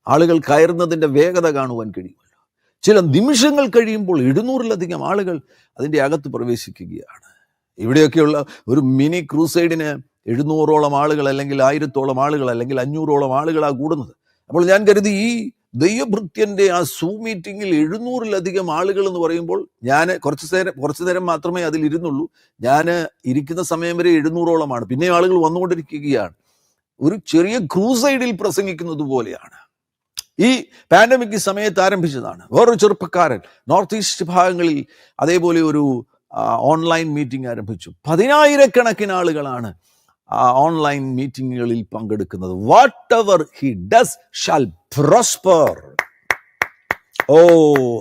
ആളുകൾ കയറുന്നതിന്റെ വേഗത കാണുവാൻ കഴിയുമല്ലോ ചില നിമിഷങ്ങൾ കഴിയുമ്പോൾ എഴുന്നൂറിലധികം ആളുകൾ അതിന്റെ അകത്ത് പ്രവേശിക്കുകയാണ്. ഇവിടെയൊക്കെയുള്ള ഒരു മിനി ക്രൂസൈഡിന് എഴുന്നൂറോളം ആളുകൾ അല്ലെങ്കിൽ ആയിരത്തോളം ആളുകൾ അല്ലെങ്കിൽ അഞ്ഞൂറോളം ആളുകളാണ് കൂടുന്നത്. അപ്പോൾ ഞാൻ കരുതി ഈ ദൈവഭൃത്യന്റെ ആ സൂ മീറ്റിംഗിൽ എഴുന്നൂറിലധികം ആളുകൾ എന്ന് പറയുമ്പോൾ ഞാൻ കുറച്ച് നേരം കുറച്ച് നേരം മാത്രമേ അതിൽ ഇരുന്നുള്ളൂ. ഞാൻ ഇരിക്കുന്ന സമയം വരെ എഴുന്നൂറോളമാണ്. പിന്നെ ആളുകൾ വന്നുകൊണ്ടിരിക്കുകയാണ്. ഒരു ചെറിയ ക്രൂസൈഡിൽ പ്രസംഗിക്കുന്നത് പോലെയാണ്. ഈ പാൻഡമിക് സമയത്ത് ആരംഭിച്ചതാണ്. വേറൊരു ചെറുപ്പക്കാരൻ നോർത്ത് ഈസ്റ്റ് ഭാഗങ്ങളിൽ അതേപോലെ ഒരു ഓൺലൈൻ മീറ്റിംഗ് ആരംഭിച്ചു. പതിനായിരക്കണക്കിന് ആളുകളാണ് ഓൺലൈൻ മീറ്റിങ്ങുകളിൽ പങ്കെടുക്കുന്നത്. Whatever he does shall prosper ഓ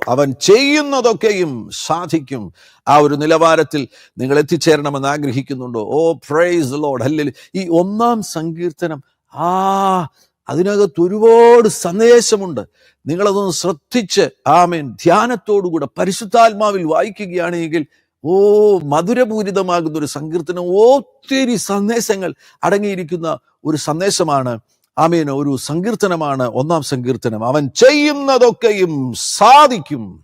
അവൻ ചെയ്യുന്നതൊക്കെയും സാധിക്കും. ആ ഒരു നിലവാരത്തിൽ നിങ്ങൾ എത്തിച്ചേരണമെന്ന് ആഗ്രഹിക്കുന്നുണ്ടോ? ഓ പ്രൈസ് ലോഡ് അല്ലെങ്കിൽ ഈ ഒന്നാം സങ്കീർത്തനം ആ അതിനകത്ത് ഒരുപാട് സന്ദേശമുണ്ട്. നിങ്ങളതൊന്ന് ശ്രദ്ധിച്ച് ആമേൻ ധ്യാനത്തോടുകൂടെ പരിശുദ്ധാത്മാവിൽ വായിക്കുകയാണെങ്കിൽ ഓ മധുരപൂരിതമാകുന്ന ഒരു സങ്കീർത്തനം ഒത്തിരി സന്ദേശങ്ങൾ അടങ്ങിയിരിക്കുന്ന ഒരു സന്ദേശമാണ്. ആമേൻ ഒരു സങ്കീർത്തനമാണ് ഒന്നാം സങ്കീർത്തനം. അവൻ ചെയ്യുന്നതൊക്കെയും സാധിക്കും.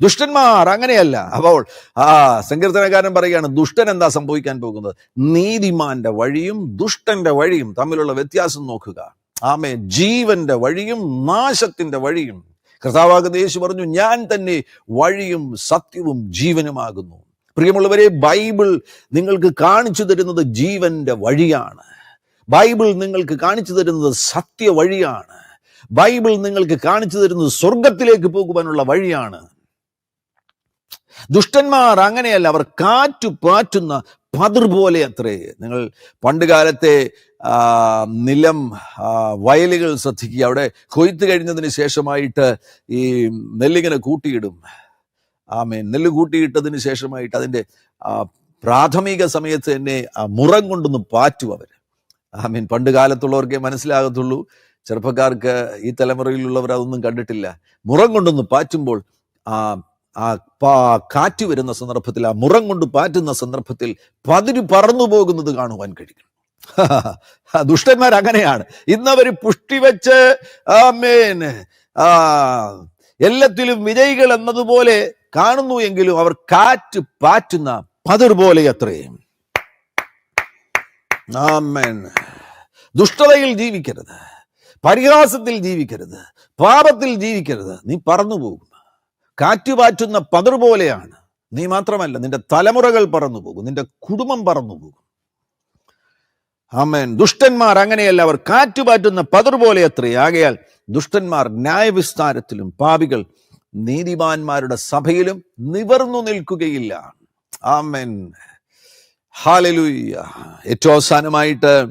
ദുഷ്ടന്മാർ അങ്ങനെയല്ല. അപ്പോൾ ആ സങ്കീർത്തനക്കാരൻ പറയുകയാണ് ദുഷ്ടൻ എന്താ സംഭവിക്കാൻ പോകുന്നത്? നീതിമാന്റെ വഴിയും ദുഷ്ടന്റെ വഴിയും തമ്മിലുള്ള വ്യത്യാസം നോക്കുക. ആമേ ജീവന്റെ വഴിയും നാശത്തിന്റെ വഴിയും. കർത്താവാകുന്ന പറഞ്ഞു ഞാൻ തന്നെ വഴിയും സത്യവും ജീവനുമാകുന്നു. പ്രിയമുള്ളവരെ ബൈബിൾ നിങ്ങൾക്ക് കാണിച്ചു തരുന്നത് ജീവന്റെ വഴിയാണ്. ബൈബിൾ നിങ്ങൾക്ക് കാണിച്ചു തരുന്നത് സത്യ വഴിയാണ്. ബൈബിൾ നിങ്ങൾക്ക് കാണിച്ചു തരുന്നത് സ്വർഗത്തിലേക്ക് പോകുവാനുള്ള വഴിയാണ്. ദുഷ്ടന്മാർ അങ്ങനെയല്ല അവർ കാറ്റു പാറ്റുന്ന പതിർ പോലെ അത്രേ നിങ്ങൾ പണ്ട് കാലത്തെ നിലം വയലുകൾ ശ്രദ്ധിക്കുക. അവിടെ കൊയ്ത്ത് കഴിഞ്ഞതിന് ശേഷമായിട്ട് ഈ നെല്ലിങ്ങനെ കൂട്ടിയിടും. ആമേൻ. നെല്ല് കൂട്ടിയിട്ടതിന് ശേഷമായിട്ട് അതിന്റെ പ്രാഥമിക സമയത്ത് തന്നെ മുറം കൊണ്ടൊന്ന് പാറ്റും അവർ. ആമീൻ. പണ്ട് കാലത്തുള്ളവർക്കേ മനസ്സിലാകത്തുള്ളൂ. ചെറുപ്പക്കാർക്ക് ഈ തലമുറയിലുള്ളവർ അതൊന്നും കണ്ടിട്ടില്ല. മുറം കൊണ്ടൊന്ന് പാറ്റുമ്പോൾ ആ ആ പാ കാറ്റ് വരുന്ന സന്ദർഭത്തിൽ ആ മുറം കൊണ്ട് പാറ്റുന്ന സന്ദർഭത്തിൽ പതിര് പറന്നു പോകുന്നത് കാണുവാൻ കഴിയും. ദുഷ്ടന്മാർ അങ്ങനെയാണ്. ഇന്നവർ പുഷ്ടി വെച്ച് മേൻ ആ എല്ലാത്തിലും വിജയികൾ എന്നതുപോലെ കാണുന്നു എങ്കിലും അവർ കാറ്റ് പാറ്റുന്ന പതിർ പോലെ അത്രയും ദുഷ്ടതയിൽ ജീവിക്കരുത്. പരിഹാസത്തിൽ ജീവിക്കരുത്. പാപത്തിൽ ജീവിക്കരുത്. നീ പറന്നു പോകും. കാറ്റുപാറ്റുന്ന പതിർ പോലെയാണ്. നീ മാത്രമല്ല നിന്റെ തലമുറകൾ പറന്നു പോകും നിന്റെ കുടുംബം പറന്നു പോകും. ആമേൻ. ദുഷ്ടന്മാർ അങ്ങനെയല്ല അവർ കാറ്റുപാറ്റുന്ന പതിർ പോലെ അത്രേ. ആകയാൽ ദുഷ്ടന്മാർ ന്യായവിസ്താരത്തിലും പാപികൾ നീതിമാന്മാരുടെ സഭയിലും നിവർന്നു നിൽക്കുകയില്ല. ആമേൻ. ഹാലലൂയ്യ ഏറ്റവും അവസാനമായിട്ട്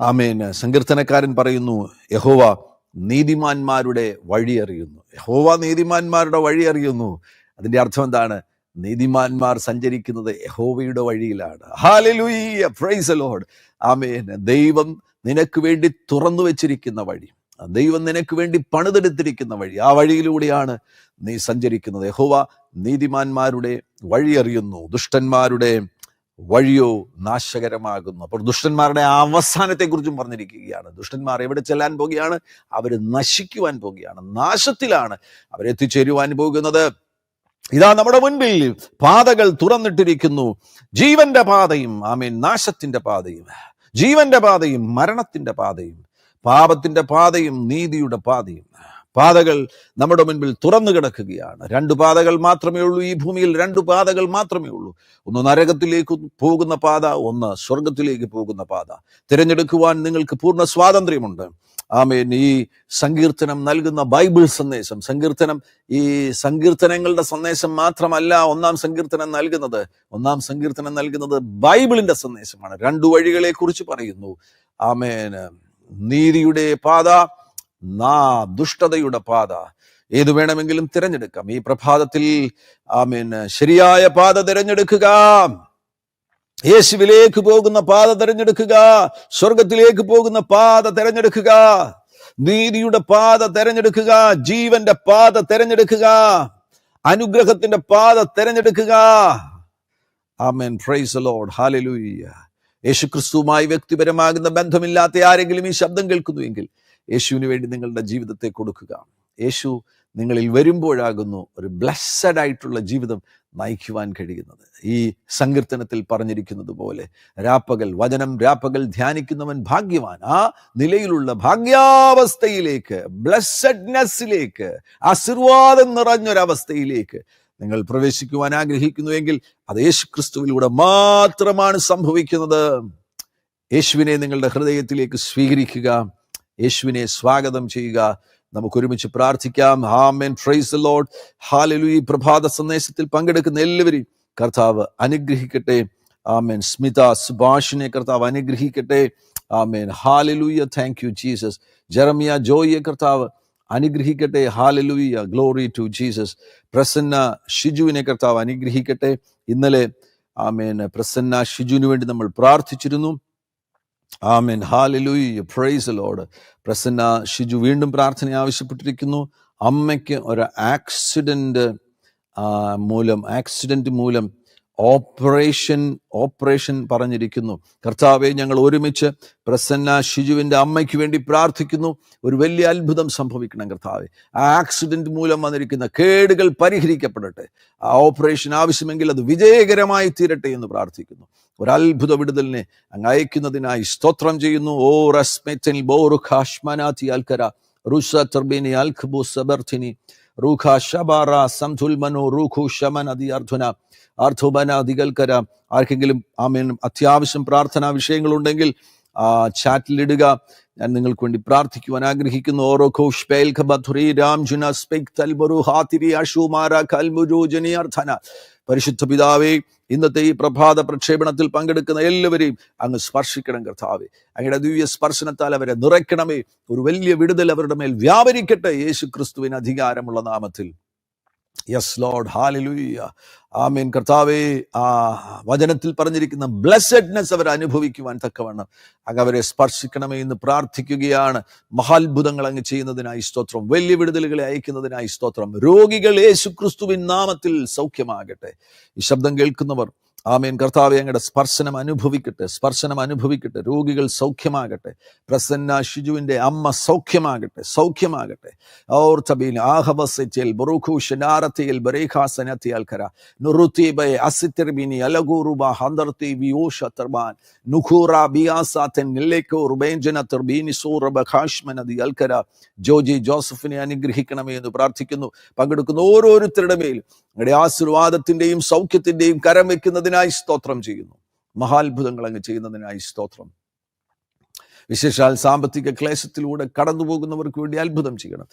ആമേൻ. സങ്കീർത്തനക്കാരൻ പറയുന്നു യഹോവ നീതിമാന്മാരുടെ വഴി അറിയുന്നു. യഹോവ നീതിമാന്മാരുടെ വഴി അറിയുന്നു. അതിന്റെ അർത്ഥം എന്താണ്? നീതിമാന്മാർ സഞ്ചരിക്കുന്നത് യഹോവയുടെ വഴിയിലാണ്. ലോഡ് ആമേൻ ദൈവം നിനക്ക് വേണ്ടി തുറന്നു വെച്ചിരിക്കുന്ന വഴി. ദൈവം നിനക്ക് വേണ്ടി പണിതെടുത്തിരിക്കുന്ന വഴി. ആ വഴിയിലൂടെയാണ് നീ സഞ്ചരിക്കുന്നത്. യഹോവ നീതിമാന്മാരുടെ വഴി അറിയുന്നു. ദുഷ്ടന്മാരുടെ വഴിയോ നാശകരമാകുന്നു അപ്പോൾ ദുഷ്ടന്മാരുടെ അവസാനത്തെക്കുറിച്ചും പറഞ്ഞിരിക്കുകയാണ്. ദുഷ്ടന്മാർ എവിടെ ചെല്ലാൻ പോകുകയാണ്? അവർ നശിക്കുവാൻ പോവുകയാണ് നാശത്തിലാണ് അവരെത്തിച്ചേരുവാൻ പോകുന്നത്. ഇതാ നമ്മുടെ മുൻപിൽ പാതകൾ തുറന്നിട്ടിരിക്കുന്നു. ജീവന്റെ പാതയും ആമീൻ നാശത്തിന്റെ പാതയും. ജീവന്റെ പാതയും മരണത്തിന്റെ പാതയും പാപത്തിന്റെ പാതയും നീതിയുടെ പാതയും. പാതകൾ നമ്മുടെ മുൻപിൽ തുറന്നു കിടക്കുകയാണ്. രണ്ട് പാതകൾ മാത്രമേ ഉള്ളൂ ഈ ഭൂമിയിൽ രണ്ട് പാതകൾ മാത്രമേ ഉള്ളൂ. ഒന്ന് നരകത്തിലേക്ക് പോകുന്ന പാത ഒന്ന് സ്വർഗത്തിലേക്ക് പോകുന്ന പാത. തിരഞ്ഞെടുക്കുവാൻ നിങ്ങൾക്ക് പൂർണ സ്വാതന്ത്ര്യമുണ്ട്. ആമേൻ. ഈ സങ്കീർത്തനം നൽകുന്ന ബൈബിൾ സന്ദേശം സങ്കീർത്തനം ഈ സങ്കീർത്തനങ്ങളുടെ സന്ദേശം മാത്രമല്ല ഒന്നാം സങ്കീർത്തനം നൽകുന്നത്. ഒന്നാം സങ്കീർത്തനം നൽകുന്നത് ബൈബിളിന്റെ സന്ദേശമാണ്. രണ്ടു വഴികളെ കുറിച്ച് പറയുന്നു. ആമേൻ. നീതിയുടെ പാത നാ ദുഷ്ടതയുടെ പാത. ഏതു വേണമെങ്കിലും തിരഞ്ഞെടുക്കാം. ഈ പ്രഭാതത്തിൽ ആമേൻ ശരിയായ പാത തിരഞ്ഞെടുക്കുക. യേശുവിലേക്ക് പോകുന്ന പാത തിരഞ്ഞെടുക്കുക. സ്വർഗത്തിലേക്ക് പോകുന്ന പാത തിരഞ്ഞെടുക്കുക. നീതിയുടെ പാത തിരഞ്ഞെടുക്കുക. ജീവന്റെ പാത തിരഞ്ഞെടുക്കുക. അനുഗ്രഹത്തിന്റെ പാത തിരഞ്ഞെടുക്കുക. ആമേൻ. പ്രൈസ് ലോഡ് ഹാലലൂയ്യ യേശുക്രിസ്തുവുമായി വ്യക്തിപരമാകുന്ന ബന്ധമില്ലാത്ത ആരെങ്കിലും ഈ ശബ്ദം കേൾക്കുന്നുവെങ്കിൽ യേശുവിന് വേണ്ടി നിങ്ങളുടെ ജീവിതത്തെ കൊടുക്കുക. യേശു നിങ്ങളിൽ വരുമ്പോഴാകുന്നു ഒരു ബ്ലസ്സഡ് ആയിട്ടുള്ള ജീവിതം നയിക്കുവാൻ കഴിയുന്നത്. ഈ സങ്കീർത്തനത്തിൽ പറഞ്ഞിരിക്കുന്നത് പോലെ രാപ്പകൽ വചനം രാപ്പകൽ ധ്യാനിക്കുന്നവൻ ഭാഗ്യവാൻ. ആ നിലയിലുള്ള ഭാഗ്യാവസ്ഥയിലേക്ക് ബ്ലസ്സഡ്നെസ്സിലേക്ക് ആശീർവാദം നിറഞ്ഞൊരവസ്ഥയിലേക്ക് നിങ്ങൾ പ്രവേശിക്കുവാൻ ആഗ്രഹിക്കുന്നുവെങ്കിൽ അത് യേശു ക്രിസ്തുവിലൂടെ മാത്രമാണ് സംഭവിക്കുന്നത്. യേശുവിനെ നിങ്ങളുടെ ഹൃദയത്തിലേക്ക് സ്വീകരിക്കുക. യേശുവിനെ സ്വാഗതം ചെയ്യുക. നമുക്ക് ഒരുമിച്ച് പ്രാർത്ഥിക്കാം. ഹാമൻ ഫ്രൈസ് ലോഡ് ഹാലലു ഈ പ്രഭാത സന്ദേശത്തിൽ പങ്കെടുക്കുന്ന എല്ലാവരെയും കർത്താവ് അനുഗ്രഹിക്കട്ടെ. ആമേൻ സ്മിത സുഭാഷിനെ കർത്താവ് അനുഗ്രഹിക്കട്ടെ. ആമേൻ hallelujah thank you Jesus Jeremiah ജോയിയെ കർത്താവ് അനുഗ്രഹിക്കട്ടെ. Hallelujah glory to Jesus Prasanna ഷിജുവിനെ കർത്താവ് അനുഗ്രഹിക്കട്ടെ. ഇന്നലെ ആമേൻ പ്രസന്ന ഷിജുവിന് വേണ്ടി നമ്മൾ പ്രാർത്ഥിച്ചിരുന്നു. ആമേൻ. ഹാലലൂയ പ്രൈസ് ലോഡ് പ്രസന്ന ഷിജു വീണ്ടും പ്രാർത്ഥന ആവശ്യപ്പെട്ടിരിക്കുന്നു. അമ്മയ്ക്ക് ഒരു ആക്സിഡന്റ് മൂലം ആക്സിഡന്റ് മൂലം ഓപ്പറേഷൻ ഓപ്പറേഷൻ പറഞ്ഞിരിക്കുന്നു. കർത്താവെ ഞങ്ങൾ ഒരുമിച്ച് പ്രസന്ന ഷിജുവിന്റെ അമ്മയ്ക്ക് വേണ്ടി പ്രാർത്ഥിക്കുന്നു. ഒരു വലിയ അത്ഭുതം സംഭവിക്കണം കർത്താവെ. ആ ആക്സിഡന്റ് മൂലം വന്നിരിക്കുന്ന കേടുകൾ പരിഹരിക്കപ്പെടട്ടെ. ആ ഓപ്പറേഷൻ ആവശ്യമെങ്കിൽ അത് വിജയകരമായി തീരട്ടെ എന്ന് പ്രാർത്ഥിക്കുന്നു. ഒരു അത്ഭുത വിടുതലിനെ അങ്ങ് അയക്കുന്നതിനായി സ്തോത്രം ചെയ്യുന്നു. ഓ റസ്മെറ്റിൽ ബോറു അധികൽക്കര ആർക്കെങ്കിലും ആമേൻ അത്യാവശ്യം പ്രാർത്ഥനാ വിഷയങ്ങളുണ്ടെങ്കിൽ ചാറ്റിലിടുക ഞാൻ നിങ്ങൾക്ക് വേണ്ടി പ്രാർത്ഥിക്കുവാൻ ആഗ്രഹിക്കുന്നു. ഓരോ ഘോഷ് പേൽ ഖബധുരി രാം സ്പെക് ഹാതിരി അഷുമാര കൽമുജോജനി അർത്ഥന പരിശുദ്ധ പിതാവേ ഇന്നത്തെ ഈ പ്രഭാത പ്രക്ഷേപണത്തിൽ പങ്കെടുക്കുന്ന എല്ലാവരെയും അങ്ങ് സ്പർശിക്കണം കർത്താവെ. അങ്ങയുടെ ദിവ്യ സ്പർശനത്താൽ അവരെ നിറയ്ക്കണമേ. ഒരു വലിയ വിടുതൽ അവരുടെ മേൽ വ്യാപരിക്കട്ടെ. യേശു ക്രിസ്തുവിന് അധികാരമുള്ള നാമത്തിൽ. യെസ് ലോഡ് ആ ആമീൻ കർത്താവേ ആ വചനത്തിൽ പറഞ്ഞിരിക്കുന്ന ബ്ലെസ്സഡ്നെസ് അവർ അനുഭവിക്കുവാൻ തക്കവണ്ണം. അങ്ങ് അവരെ സ്പർശിക്കണമേ എന്ന് പ്രാർത്ഥിക്കുകയാണ്. മഹാത്ഭുതങ്ങൾ അങ്ങ് ചെയ്യുന്നതിനായി സ്തോത്രം. വലിയ വിടുതലുകളെ അയക്കുന്നതിനായി സ്തോത്രം. രോഗികൾ യേശുക്രിസ്തുവിൻ നാമത്തിൽ സൗഖ്യമാകട്ടെ. ഈ ശബ്ദം കേൾക്കുന്നവർ ആമേൻ. കർത്താവ് ഞങ്ങളുടെ സ്പർശനം അനുഭവിക്കട്ടെ സ്പർശനം അനുഭവിക്കട്ടെ രോഗികൾ സൗഖ്യമാകട്ടെ പ്രസന്ന ഷിജുവിന്റെ അമ്മ സൗഖ്യമാകട്ടെ സൗഖ്യമാകട്ടെ. ഓർ തബീൽ ആഹവസെറ്റിൽ ബുറുഖു ഷനാരത്തിയിൽ ബറേഖാസനത്തി അൽക്കര നുറുത്തീബെ അസിത്തിർബിനി അലഗൂറുബ ഹന്തർത്തി വിയോഷ തർബാൻ നുഖൂറ ബിയാസാത്തൻ നില്ലേക്കൂർ റുബേഞ്ചന തിർബീനി സൂറബ ഖാഷ്മനതി അൽക്കര ജോജി ജോസഫിനെ അനുഗ്രഹിക്കണമേ എന്ന് പ്രാർത്ഥിക്കുന്നു. പങ്കെടുക്കുന്ന ഓരോരുത്തരുടെ മേൽ അങ്ങയുടെ ആശീർവാദത്തിന്റെയും സൗഖ്യത്തിന്റെയും കരം വെക്കുന്നതിനായി സ്തോത്രം ചെയ്യുന്നു. മഹാത്ഭുതങ്ങൾ അങ്ങ് ചെയ്യുന്നതിനായി സ്തോത്രം. വിശേഷാൽ സാമ്പത്തിക ക്ലേശത്തിലൂടെ കടന്നു പോകുന്നവർക്ക് വേണ്ടി അത്ഭുതം ചെയ്യണം.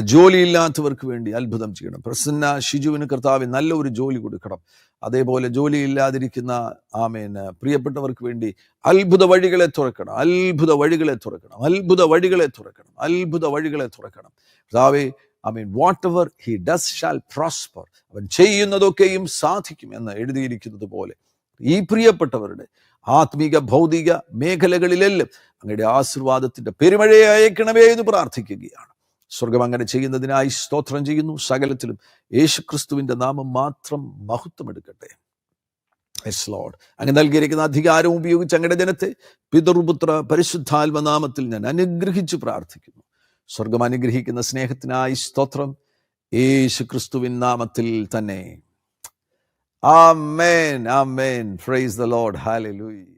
ജോലിയില്ലാത്തവർക്ക് വേണ്ടി അത്ഭുതം ചെയ്യണം. പ്രസന്ന ഷിജുവിന് കർത്താവ് നല്ല ഒരു ജോലി കൊടുക്കണം. അതേപോലെ ജോലിയില്ലാതിരിക്കുന്ന ആമേന് പ്രിയപ്പെട്ടവർക്ക് വേണ്ടി അത്ഭുത വഴികളെ തുറക്കണം. അത്ഭുത വഴികളെ തുറക്കണം. അത്ഭുത വഴികളെ തുറക്കണം. അത്ഭുത വഴികളെ തുറക്കണം. കർത്താവേ മീൻ whatever he does shall prosper അവൻ ചെയ്യുന്നതൊക്കെയും സാധിക്കും എന്ന് എഴുതിയിരിക്കുന്നത് പോലെ. ഈ പ്രിയപ്പെട്ടവരുടെ ആത്മീക ഭൗതിക മേഖലകളിലെല്ലാം അങ്ങയുടെ ആശീർവാദത്തിന്റെ പെരുമഴയെ അയക്കണമേ എന്ന് പ്രാർത്ഥിക്കുകയാണ്. സ്വർഗം അങ്ങനെ ചെയ്യുന്നതിനായി സ്തോത്രം ചെയ്യുന്നു. സകലത്തിലും യേശുക്രിസ്തുവിന്റെ നാമം മാത്രം മഹത്വം എടുക്കട്ടെ. യെസ് ലോഡ് അങ്ങ് നൽകിയിരിക്കുന്ന അധികാരം ഉപയോഗിച്ച് അങ്ങയുടെ ജനത്തെ പിതൃപുത്ര പരിശുദ്ധാത്മനാമത്തിൽ ഞാൻ അനുഗ്രഹിച്ചു പ്രാർത്ഥിക്കുന്നു. സ്വർഗം അനുഗ്രഹിക്കുന്ന സ്നേഹത്തിനായി സ്തോത്രം. യേശു ക്രിസ്തുവിൻ നാമത്തിൽ തന്നെ. ആമേൻ ആമേൻ. Praise the lord hallelujah